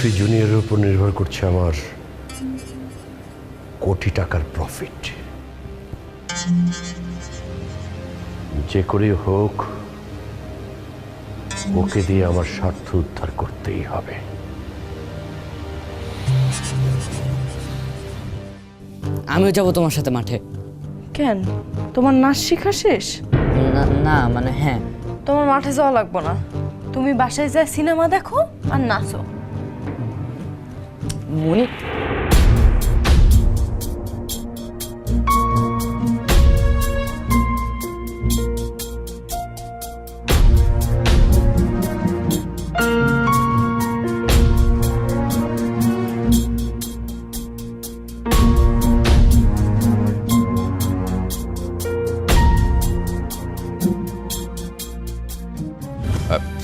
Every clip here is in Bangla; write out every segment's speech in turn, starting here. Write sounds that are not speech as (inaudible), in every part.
রাফি জুনিয়রের উপর নির্ভর করছে আমার কোটি টাকার প্রফিট যে করে হোক ওকে দিয়ে আমার স্বার্থ উদ্ধার করতেই হবে। আমিও যাব তোমার সাথে মাঠে। কেন? তোমার নাচ শেখা শেষ? না না মানে হ্যাঁ। তোমার মাঠে যাওয়া লাগবো না। তুমি বাসায় যায় সিনেমা দেখো আর নাচো। মনি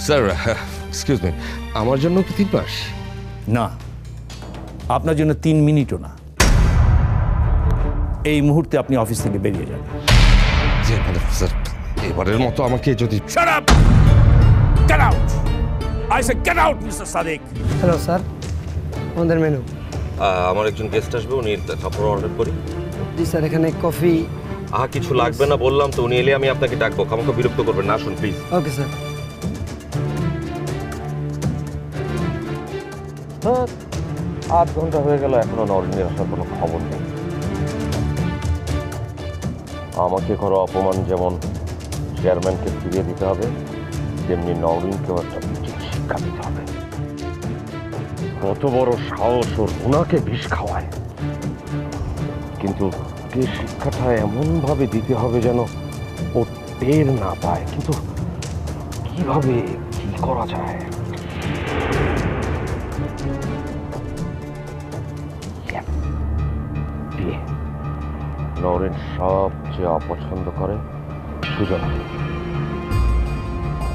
স্যার এক্সকিউজ মি আমার জন্য কি তিন মাস না। আপনার জন্য তিন মিনিটও না এই মুহূর্তে আপনি অফিস থেকে বেরিয়ে যান স্যার এবারের মতো আমাকে যদি Shut up! Get out! I said get out, Mr. Sadiq! Hello sir আমাদের মেনু আমার একজন গেস্ট আসবে উনি খাবার অর্ডার করি জি স্যার এখানে কফি আহা কিছু লাগবে না বললাম তো উনি এলে আমি আপনাকে ডাকবো আমাকে বিরক্ত করবেন না আসুন প্লিজ ওকে স্যার আধ ঘণ্টা হয়ে গেল, এখনও নরিনের আসার কোনো খবর নেই। আমাকে করো অপমান যেমন চেয়ারম্যানকে ফিরিয়ে দিতে হবে, তেমনি নরিনকেও একটা উচিত শিক্ষা দিতে হবে। কত বড় সাহস ওর ওনাকে বিষ খাওয়ায়। কিন্তু যে শিক্ষাটা এমনভাবে দিতে হবে যেন ও টের না পায়। কিন্তু কীভাবে, কি করা যায়? নরেন সবচেয়ে অপছন্দ করে সুজন।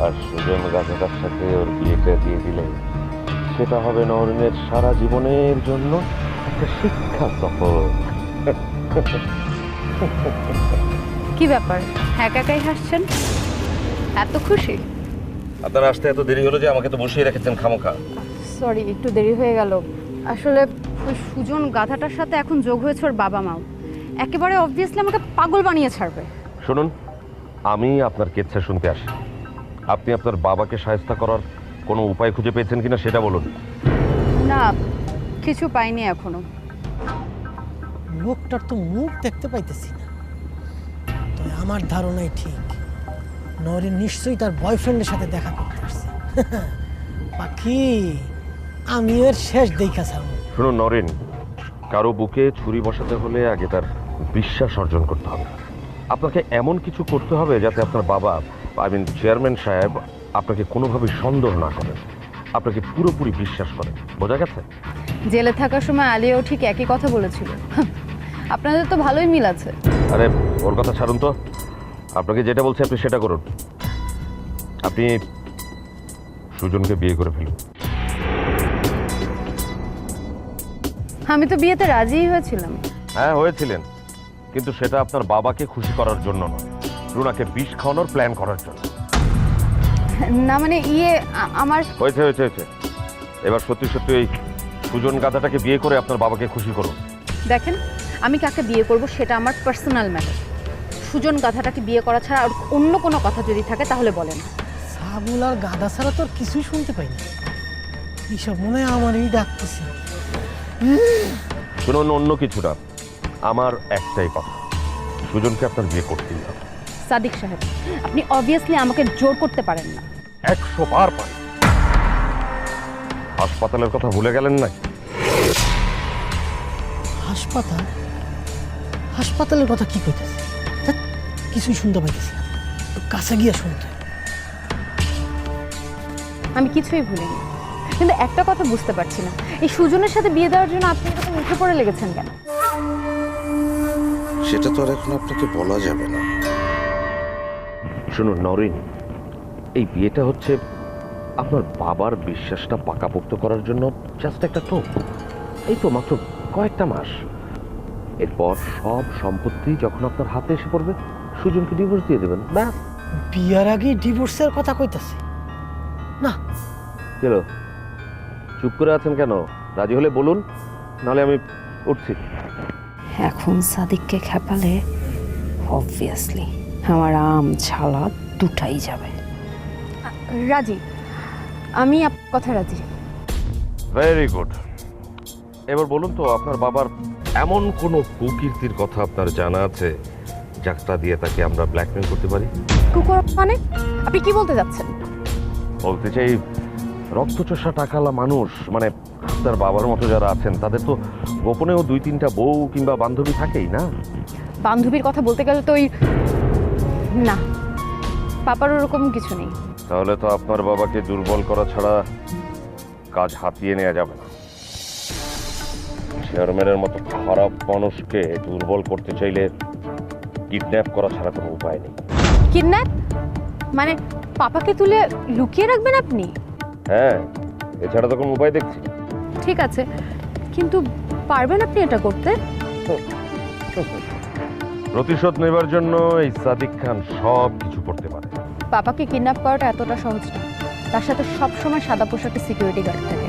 আর সুজন গাছাটার সাথে ওর বিয়েটা দিয়ে দিলে সেটা হবে নরেনের সারা জীবনের জন্য একটা শিক্ষা সফর কি ব্যাপার? একা একাই হাসছেন? এত খুশি? আপনার আসতে এত দেরি হলো যে আমাকে তো বসিয়ে রেখেছেন খামোখা। সরি একটু দেরি হয়ে গেল। আসলে ওই সুজন গাধাটার সাথে এখন যোগ হয়েছে ওর বাবা মাও একেবারে অবভিয়াসলি আমাকে পাগল বানিয়ে ছাড়বে। শুনুন আমি আপনার কেচ্ছা শুনতে আসি। আপনি আপনার বাবাকে সাহায্য করার কোনো উপায় খুঁজে পেয়েছেন কিনা সেটা বলুন। না কিছু পাইনি এখনও। লোকটার তো মুখ দেখতে পাইতেছি না। তবে আমার ধারণাই ঠিক। নরিন নিশ্চয়ই তার বয়ফ্রেন্ডের সাথে দেখা করতে আসছে। (laughs) পাখি আমি এর শেষ দেখা ছাড়ব। শুনুন নরেন কারও বুকে ছুরি বসাতে হলে আগে তার বিশ্বাস অর্জন করতে হবে। আপনাকে এমন কিছু করতে হবে যাতে আপনার বাবা আই মিন চেয়ারম্যান সাহেব আপনাকে কোনোভাবে সন্দেহ না করেন। আপনাকে পুরোপুরি বিশ্বাস করেন। বোঝা গেছে? জেলে থাকার সময় আলিয়াও ঠিক একই কথা বলেছিল। আপনাদের তো ভালোই মিল আছে। আরে ওর কথা ছাড়ুন তো। আপনাকে যেটা বলছি আপনি সেটা করুন। আপনি সুজনকে বিয়ে করে ফেলুন। আমি তো বিয়েতে রাজিই হয়েছিলাম। হ্যাঁ হয়েছিলেন। কিন্তু সেটা আপনার বাবাকে খুশি করার জন্য নয়। রুনাকে বিষ খাওয়ানোর প্ল্যান করার জন্য। না মানে ইয়ে আ- আমার হয়েছে হয়েছে হয়েছে। এবার সত্যি সত্যি এই সুজন গাধাটাকে বিয়ে করে আপনার বাবাকে খুশি করুন। দেখেন আমি কাকে বিয়ে করব সেটা আমার পার্সোনাল ম্যাটার সুজন গাধাটাকে বিয়ে করা ছাড়া আর অন্য কোনো কথা যদি থাকে তাহলে বলেন। সাবুল আর গাদা ছাড়া তো আর কিছুই শুনতে পাইনি। এইসব মনে হয় আমারই ডাকতেছে। শুনুন অন্য কিছুটা আমার একটাই কথা। সুজনকে আপনার বিয়ে করতেই হবে। সাদিক সাহেব আপনি অবভিয়াসলি আমাকে জোর করতে পারেন না। একশো বার পারি হাসপাতালের কথা ভুলে গেলেন না? হাসপাতাল? হাসপাতালের কথা কি কইতেছে? কিছুই শুনতে পাইতেছি না। কাছে গিয়ে শুনতে। আমি কিছুই ভুলিনি। কিন্তু একটা কথা বুঝতে পারছি না। এই সুজনের সাথে বিয়ে দেওয়ার জন্য আপনি এরকম উঠে পড়ে লেগেছেন কেন? সেটা তো আর এখন আপনাকে বলা যাবে না। শুনুন নরিন এই বিয়েটা হচ্ছে আপনার বাবার বিশ্বাসটা পাকাপোক্ত করার জন্য জাস্ট একটা টোপ এই তো মাত্র কয়েকটা মাস। এরপর সব সম্পত্তি যখন আপনার হাতে এসে পড়বে সুজনকে ডিভোর্স দিয়ে দেবেন ব্যাস। বিয়ার আগে ডিভোর্সের কথা কইতাছে। না। চলো চুপ করে আছেন কেন? রাজি হলে বলুন নাহলে আমি উঠছি। এখন সাদিককে খেপালে অবভিয়াসলি আমার আম ছালা দুটাই যাবে। রাজি। আমি আপনার কথা রাজি। ভেরি গুড এবার বলুন তো আপনার বাবার এমন কোনো কুকীর্তির কথা আপনার জানা আছে যাকটা দিয়ে তাকে আমরা ব্ল্যাকমেল করতে পারি? কুকুর মানে? আপনি কি বলতে যাচ্ছেন? বলতে চাই রক্তচোষা টাকালা মানুষ মানে তার বাবার মতো যারা আছেন তাদের তো গোপনেও দুই তিনটা বউ কিংবা বান্ধবী থাকেই না? বান্ধবীর কথা বলতে গেলে তো ওই না পাপার ওরকম কিছু নেই। তাহলে তো আপনার বাবাকে দুর্বল করা ছাড়া কাজ হাতিয়ে নেওয়া যাবে না। চেয়ারম্যানের মতো খারাপ মানুষকে দুর্বল করতে চাইলে কিডন্যাপ করা ছাড়া কোনো উপায় নেই। কিডন্যাপ? মানে পাপাকে তুলে লুকিয়ে রাখবেন আপনি? হ্যাঁ এছাড়া তো কোনো উপায় দেখছি না। ঠিক আছে কিন্তু পারবেন আপনি এটা করতে? প্রতিশোধ নেবার জন্য এই সাদিক খান সব কিছু করতে পারে। পাপাকে কিডন্যাপ করাটা এতটা সহজ না। তার সাথে সবসময় সাদা পোশাকে সিকিউরিটি গার্ড থাকে।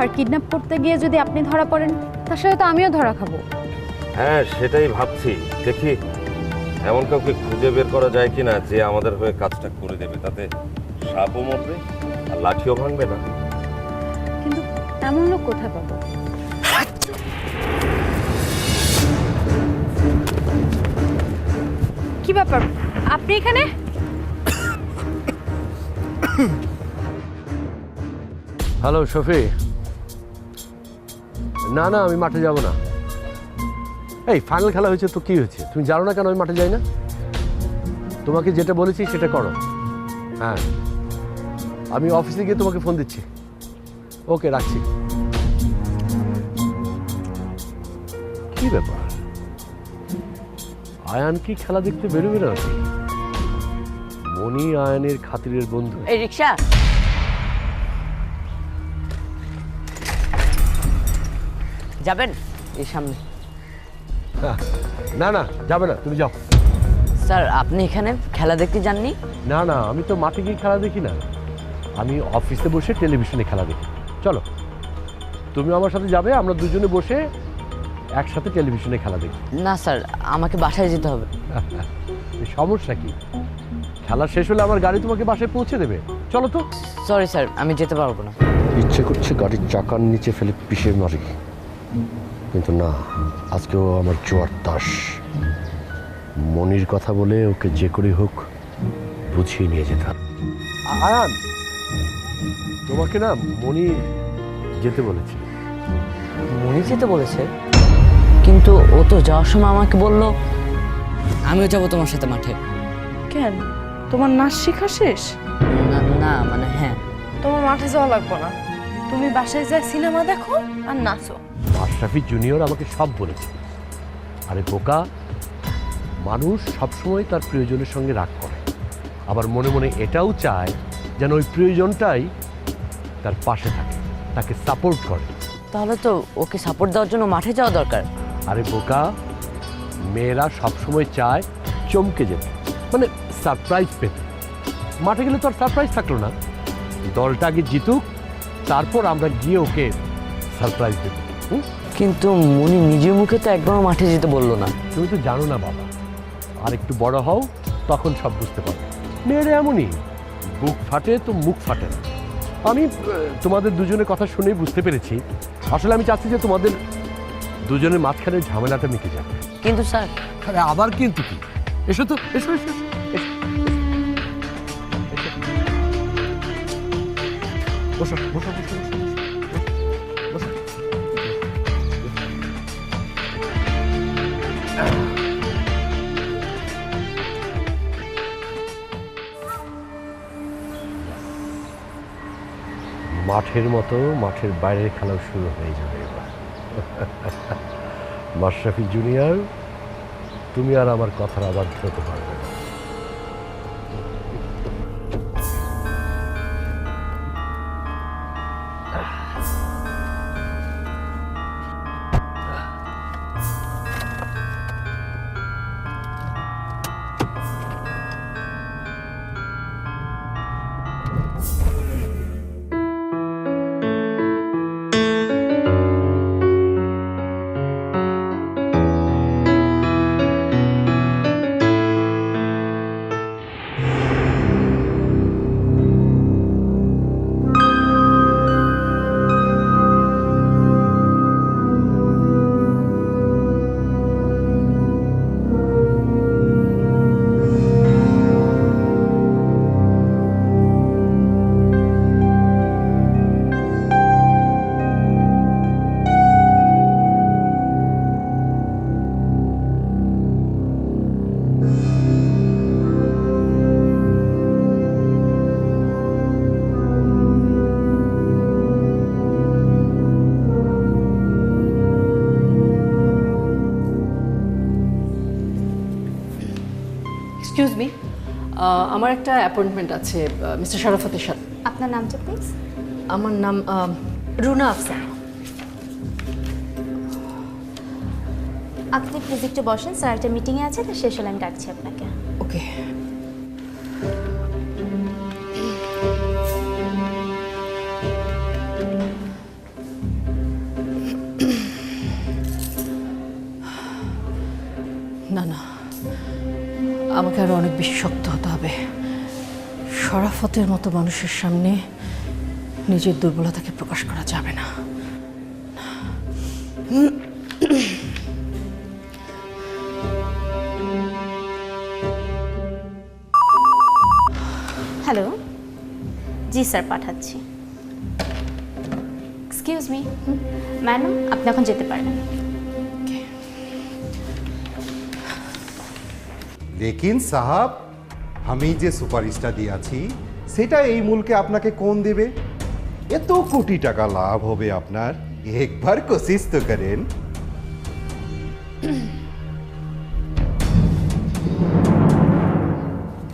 আর কিডন্যাপ করতে গিয়ে যদি আপনি ধরা পড়েন তার সাথে তো আমিও ধরা খাব। হ্যাঁ সেটাই ভাবছি। দেখি এমন কাউকে খুঁজে বের করা যায় কিনা যে আমাদের হয়ে কাজটা করে দেবে। তাতে সাপও মরবে আর লাঠিও ভাঙবে না। কিন্তু এমন লোক কোথায় পাবো? কি ব্যাপার? আপনি এখানে? হ্যালো শফি। না না আমি মাঠে যাব না। এই ফাইনাল খেলা হয়েছে তো কি হয়েছে? তুমি জানো না কেন আমি মাঠে যাই না? তোমাকে যেটা বলেছি সেটা করো। হ্যাঁ। আমি অফিসে গিয়ে তোমাকে ফোন দিচ্ছি। ওকে রাখছি। কি ব্যাপার? আয়ান কি খেলা দেখতে বেরোবে না? মনি আয়ানের খাতিরের বন্ধু। এই রিক্সা যাবেন? এই সামনে। হ্যাঁ, না না যাবে না তুমি যাও। স্যার আপনি এখানে খেলা দেখতে যাননি? না না আমি তো মাঠে গিয়ে খেলা দেখি না। আমি অফিসে বসে টেলিভিশনে খেলা দেখি। চলো তুমি আমার সাথে যাবে আমরা দুজনে বসে একসাথে টেলিভিশনে খেলা দেখি। না স্যার আমাকে বাসায় যেতে হবে। সমস্যা কি? খেলা শেষ হলে আমার গাড়ি তোমাকে বাসায় পৌঁছে দেবে। চলো তো। সরি স্যার আমি যেতে পারব না। ইচ্ছে করছে গাড়ির চাকার নিচে ফেলে পিষে মারি। কিন্তু না আজকেও আমার জোয়ার তাস। মনির কথা বলে ওকে যে করে হোক বুঝিয়ে নিয়ে যেতে হবে। আয়ান! তোমাকে না মনি যেতে বলেছে। মনি যেতে বলেছে? কিন্তু ও তো যাওয়ার সময় আমাকে বলল আমিও যাব তোমার সাথে মাঠে। কেন? তোমার নাচ শেখা শেষ? না না মানে হ্যাঁ। তোমার মাঠে যাওয়া লাগবে না। তুমি বাসায় যায় সিনেমা দেখো আর নাচো। মাশরাফি জুনিয়র আমাকে সব বলেছে। আরে বোকা মানুষ সবসময় তার প্রিয়জনের সঙ্গে রাগ করে। আবার মনে মনে এটাও চায় যেন ওই প্রয়োজনটাই তার পাশে থাকে তাকে সাপোর্ট করে। তাহলে তো ওকে সাপোর্ট দেওয়ার জন্য মাঠে যাওয়া দরকার। আরে বোকা মেয়েরা সবসময় চায় চমকে যেতে মানে সারপ্রাইজ পেতে। মাঠে গেলে তো আর সারপ্রাইজ থাকল না। দলটা আগে জিতুক তারপর আমরা গিয়ে ওকে সারপ্রাইজ দেবো? কিন্তু মনি নিজের মুখে তো একবারও মাঠে যেতে বলল না। তুমি তো জানো না বাবা আর একটু বড় হও তখন সব বুঝতে পারবে। মেয়েরা এমনই। বুক ফাটে তো মুখ ফাটে না। আমি তোমাদের দুজনের কথা শুনেই বুঝতে পেরেছি। আসলে আমি চাচ্ছি যে তোমাদের দুজনের মাঝখানে ঝামেলাটা মিটে যাবে কিন্তু স্যার আরে আবার কিন্তু কি? এসো তো এসো এসো এসো, এসো। বসো বসো বসো বসো, মাঠের মতো, মাঠের বাইরের খেলাও শুরু হয়ে যাবে এবার। মাশরাফি জুনিয়র, তুমি আর আমার কথার আবার ধরতে পারবে না। একটা অ্যাপয়েন্টমেন্ট আছে মিস্টার শরাফতের সাথে। আপনার নামটা প্লিজ আমার নাম রুনা আফসানা। আপনি প্লিজ একটু বসেন স্যার একটা মিটিংয়ে আছে তো শেষ হলে আমি ডাকছি আপনাকে। ওকে। না না আমাকে আরও অনেক বেশি শক্ত হতে হবে। শরাফতের মতো মানুষের সামনে নিজের দুর্বলতাকে প্রকাশ করা যাবে না। হ্যালো জি স্যার পাঠাচ্ছি। এক্সকিউজ মি ম্যাডাম আপনি এখন যেতে পারেন। লেকিন সাহাব আমি যে সুপারিশটা দিয়েছি, সেটা এই মূলকে আপনাকে কোন দেবে? এত কোটি টাকা লাভ হবে আপনার। একবার কোশিশ তো করেন।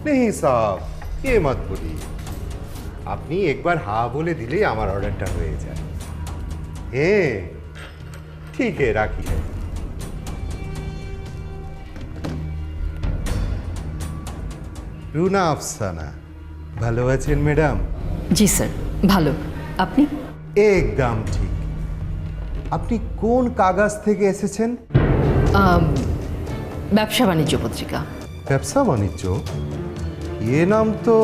নেই মত বলি। আপনি একবার হা বলে দিলেই আমার অর্ডারটা হয়ে যায়। হ্যাঁ ঠিক রাখি হ্যাঁ রুনা আফসানা। ভালো আছেন ম্যাডাম? জি স্যার ভালো। আপনি? একদম ঠিক। আপনি কোন কাগজ থেকে এসেছেন? ব্যবসা বাণিজ্য পত্রিকা। ব্যবসা বাণিজ্য? এ নাম তো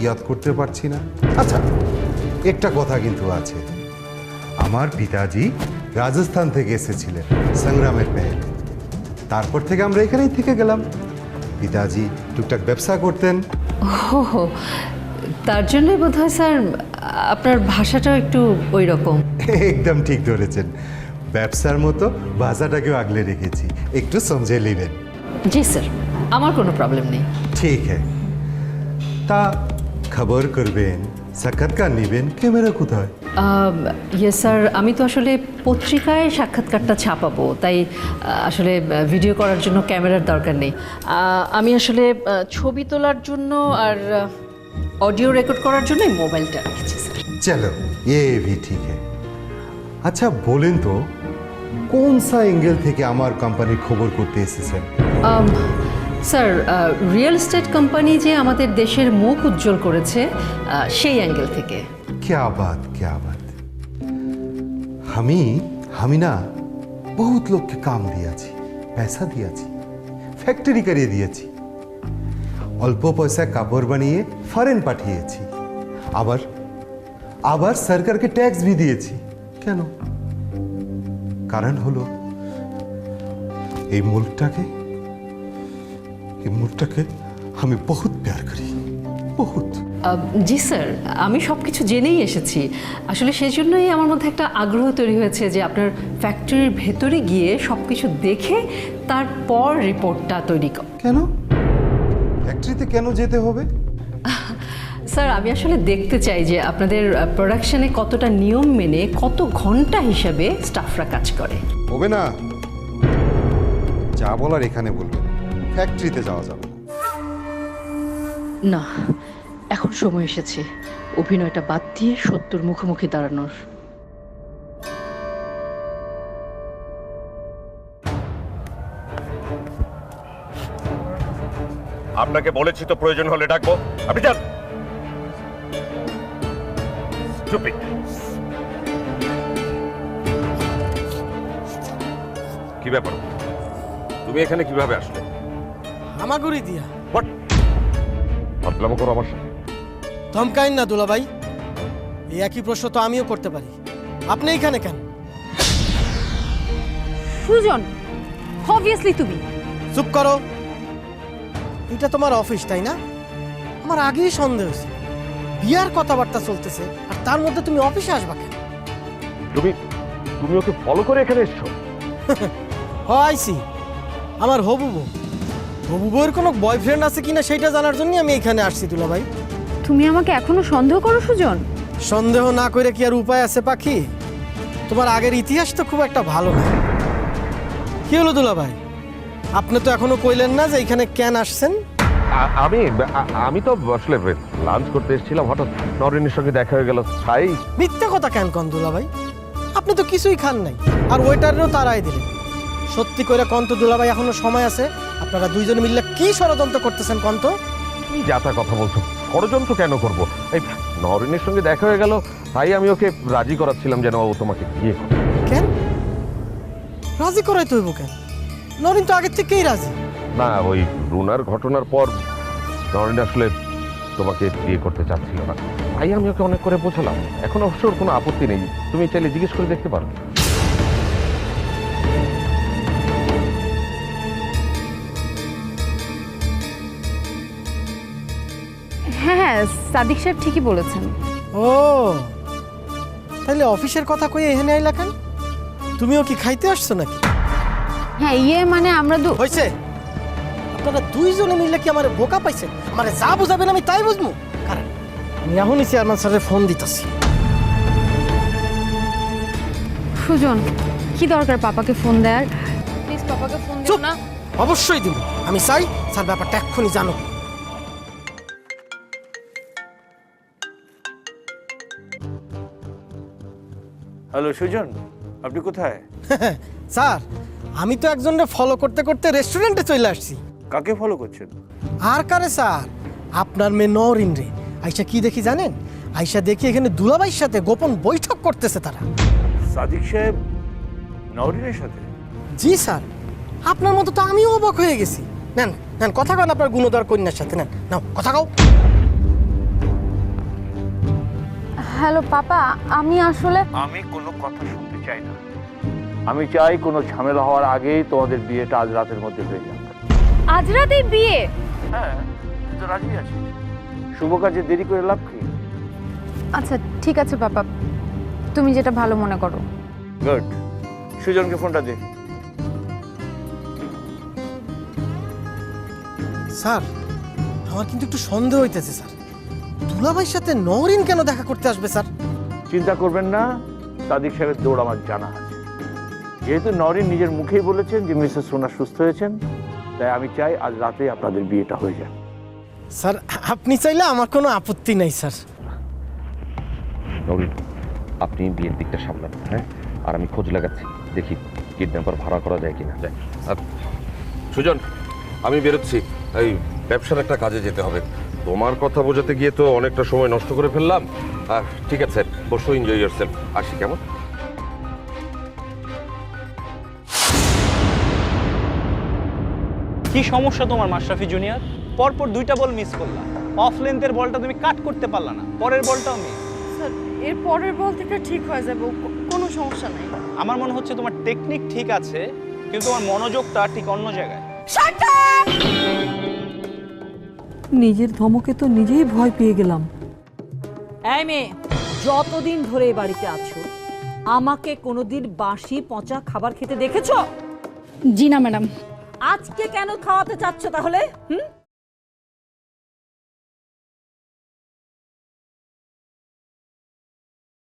ইয়াদ করতে পারছি না। আচ্ছা একটা কথা কিন্তু আছে। আমার পিতাজি রাজস্থান থেকে এসেছিলেন সংগ্রামের পেয়ে তারপর থেকে আমরা এখানেই থেকে গেলাম। পিতাজি টুকটাক ব্যবসা করতেন। ও তার জন্যই বোধ হয় স্যার আপনার ভাষাটাও একটু ওই রকম (laughs) একদম ঠিক ধরেছেন। ব্যবসার মতো ভাষাটাকেও আগলে রেখেছি। একটু সমঝে নেবেন। জি স্যার আমার কোনো প্রবলেম নেই। ঠিক হ্যাঁ তা খবর করবেন। সাক্ষাৎকার নেবেন? ক্যামেরা কোথায়? ইয়ে স্যার আমি তো আসলে পত্রিকায় সাক্ষাৎকারটা ছাপাবো তাই আসলে ভিডিও করার জন্য ক্যামেরার দরকার নেই। আমি আসলে ছবি তোলার জন্য আর অডিও রেকর্ড করার জন্যই মোবাইলটা রেখেছি স্যার চলো এ ভি ঠিক আচ্ছা বলেন তো কোন সা অ্যাঙ্গেল থেকে আমার কোম্পানির খবর করতে এসেছেন? স্যার রিয়েল এস্টেট কোম্পানি যে আমাদের দেশের মুখ উজ্জ্বল করেছে আহ, সেই অ্যাঙ্গেল থেকে क्या बात क्या बात আমি আমি না বহুত লোককে কাম দিয়েছি পয়সা দিয়েছি ফ্যাক্টরি করিয়ে দিয়েছি অল্প পয়সা কাপড় বানিয়ে ফরেন পাঠিয়েছি আবার আবার সরকারকে ট্যাক্স भी দিয়েছি কেন কারণ হলো এই মুল্কটাকে এই মুল্কটাকে আমি বহুত প্যার করি বহুত। জি স্যার আমি সব কিছু জেনেই এসেছি। আসলে সেই জন্যই আমার মধ্যে একটা আগ্রহ তৈরি হয়েছে যে আপনার ফ্যাক্টরির ভেতরে গিয়ে সব কিছু দেখে তারপর রিপোর্টটা তৈরি কর কেন? ফ্যাক্টরিতে কেন যেতে হবে? স্যার আমি আসলে দেখতে চাই যে আপনাদের প্রোডাকশনে কতটা নিয়ম মেনে কত ঘণ্টা হিসাবে স্টাফরা কাজ করে। হবে না। যা বলার এখানে বলবেন। ফ্যাক্টরিতে যাওয়া যাবে। না না এখন সময় এসেছে। অভিনয়টা বাদ দিয়ে সত্যর মুখোমুখি দাঁড়ানোর। আপনাকে বলেছি তো প্রয়োজন হলে ডাকবো। আপনি যান। চুপি কি ব্যাপার? তুমি এখানে কীভাবে আসলে? হামাগুড়ি দিয়া। হোয়াট ভাবলাম করো আমার সাথে। ধমকাইন না দুলাভাই। এই একই প্রশ্ন তো আমিও করতে পারি। আপনি এখানে কেন? সুজন অবভিয়াসলি তুমি। চুপ করো। এটা তোমার অফিস তাই না? আমার আগেই সন্দেহ হয়েছে। বিয়ার কথাবার্তা চলতেছে আর তার মধ্যে তুমি অফিসে আসবা কেন? তুমি তুমি ওকে ফলো করে এখানে এসছো? (laughs) হ আইসি। আমার হবু বউ। হবু বউয়ের কোনো বয়ফ্রেন্ড আছে কিনা সেটা জানার জন্যই আমি এখানে আসছি দুলাভাই তুমি আমাকে এখনও সন্দেহ করো সুজন? সন্দেহ না করে কি আর উপায় আছে পাখি? তোমার আগের ইতিহাস তো খুব একটা ভালো না। কি হলো দুলাভাই আপনি তো এখনও কইলেন না যে এখানে কেন আসছেন? আমি আমি তো আসলে লাঞ্চ করতে এসেছিলাম হঠাৎ নরিনের সঙ্গে দেখা হয়ে গেল তাই মিথ্যা কথা কেন কন দুলাভাই আপনি তো কিছুই খান নাই আর ওয়েটারেরও তারাই দিলেন। সত্যি করে কন্ত দুলাভাই এখনও সময় আছে? আপনারা দুইজন মিললে কি ষড়যন্ত্র করতেছেন কন্ত? কি যাতা কথা বলছো? ষড়যন্ত্র কেন করব? এই নরিনের সঙ্গে দেখা হয়ে গেল তাই আমি ওকে রাজি করাচ্ছিলাম যেন ও তোমাকে বিয়ে করে। কেন? রাজি করাই তো হইব কেন? নরিন তো আগের থেকেই রাজি। না ওই রুনার ঘটনার পর নরিন আসলে তোমাকে বিয়ে করতে চাচ্ছিল না। তাই আমি ওকে অনেক করে বোঝালাম। এখন অবশ্য ওর কোনো আপত্তি নেই। তুমি চাইলে জিজ্ঞেস করে দেখতে পারো। হ্যাঁ সাদিক সাহেব ঠিকই বলেছেন। ও তাহলে অফিসের কথা কই এখানে আইলা কেন? তুমিও কি খাইতে আসছো নাকি? হ্যাঁ ইয়ে মানে আমরা দু হয়েছে আপনারা দুইজনে মিললে কি আমার বোকা পাইছেন? আমার যা বুঝাবেন আমি তাই বুঝব। কারণ আমি এখনই চেয়ারম্যান স্যারের ফোন দিতেছি। সুজন কি দরকার পাপাকে ফোন দেয়ার? প্লিজ পাপাকে ফোন চুপ! না। অবশ্যই দিব। আমি চাই স্যার ব্যাপারটা এক্ষুনি জানো হ্যালো সুজন আপনি কোথায়? (laughs) স্যার আমি তো একজনকে ফলো করতে করতে রেস্টুরেন্টে চলে আসছি। কাকে ফলো করছেন? আর কারে স্যার? আপনার মেয়ে নরিন রে। আইসা কি দেখি জানেন? আইসা দেখি এখানে দুলাবাইর সাথে গোপন বৈঠক করতেছে তারা। সাদিক সাহেব নওরিনের সাথে? জি স্যার। আপনার মতো তো আমিও অবাক হয়ে গেছি। নেন নেন কথা কন আপনার গুণদার কন্যার সাথে। নেন নাও কথা কও। হ্যালো পাপা আমি আসলে আমি কোনো কথা শুনতে চাই না। আমি চাই কোনো ঝামেলা হওয়ার আগেই তোমাদের বিয়েটা আজ রাতের মধ্যে হয়ে যাক। আজ রাতেই বিয়ে? হ্যাঁ তুই তো রাজি আছিস। শুভ কাজে দেরি করে লাভ কি? আচ্ছা ঠিক আছে পাপা। তুমি যেটা ভালো মনে করো। গুড। সুজনকে ফোনটা দে। স্যার আমার কিন্তু একটু সন্দেহ হইতেছে স্যার। দুলাভাইয়ের সাথে নরিন কেন দেখা করতে আসবে স্যার? চিন্তা করবেন না সাদিক সাহেবের দৌড় আমার জানা আছে। যেহেতু নরিন নিজের মুখেই বলেছেন যে মিসেস সোনা সুস্থ হয়েছেন তাই আমি চাই আজ রাতেই আপনাদের বিয়েটা হয়ে যায় স্যার আপনি চাইলে আমার কোনো আপত্তি নেই স্যার। নরিন আপনি বিয়ের দিকটা সামলান হ্যাঁ? আর আমি খোঁজ লাগাচ্ছি দেখি কিডন্যাপার ভাড়া করা যায় কিনা। যায় আর সুজন আমি বেরোচ্ছি। এই ব্যবসার একটা কাজে যেতে হবে। তোমার কথা বোঝাতে গিয়ে তো অনেকটা সময় নষ্ট করে ফেললাম। আর ঠিক আছে বসো এনজয় ইয়ার সেলফ আসি কেমন? কি সমস্যা তোমার মাশরাফি জুনিয়র? পরপর দুইটা বল মিস করলাম অফ লেন্থের বলটা তুমি কাট করতে পারলা না। পরের বলটাও মিস স্যার এর পরের বল থেকে ঠিক হয়ে যাবে ও- কোনো সমস্যা নাই। আমার মনে হচ্ছে তোমার টেকনিক ঠিক আছে কিন্তু তোমার মনোযোগটা ঠিক অন্য জায়গায়। নিজের ধমকে তো নিজেই ভয় পেয়ে গেলাম। এই মেয়ে যতদিন ধরে এই বাড়িতে আছো আমাকে কোনোদিন বাসি পচা খাবার খেতে দেখেছ? জি না ম্যাডাম। আজকে কেন খাওয়াতে চাচ্ছ তাহলে হুম?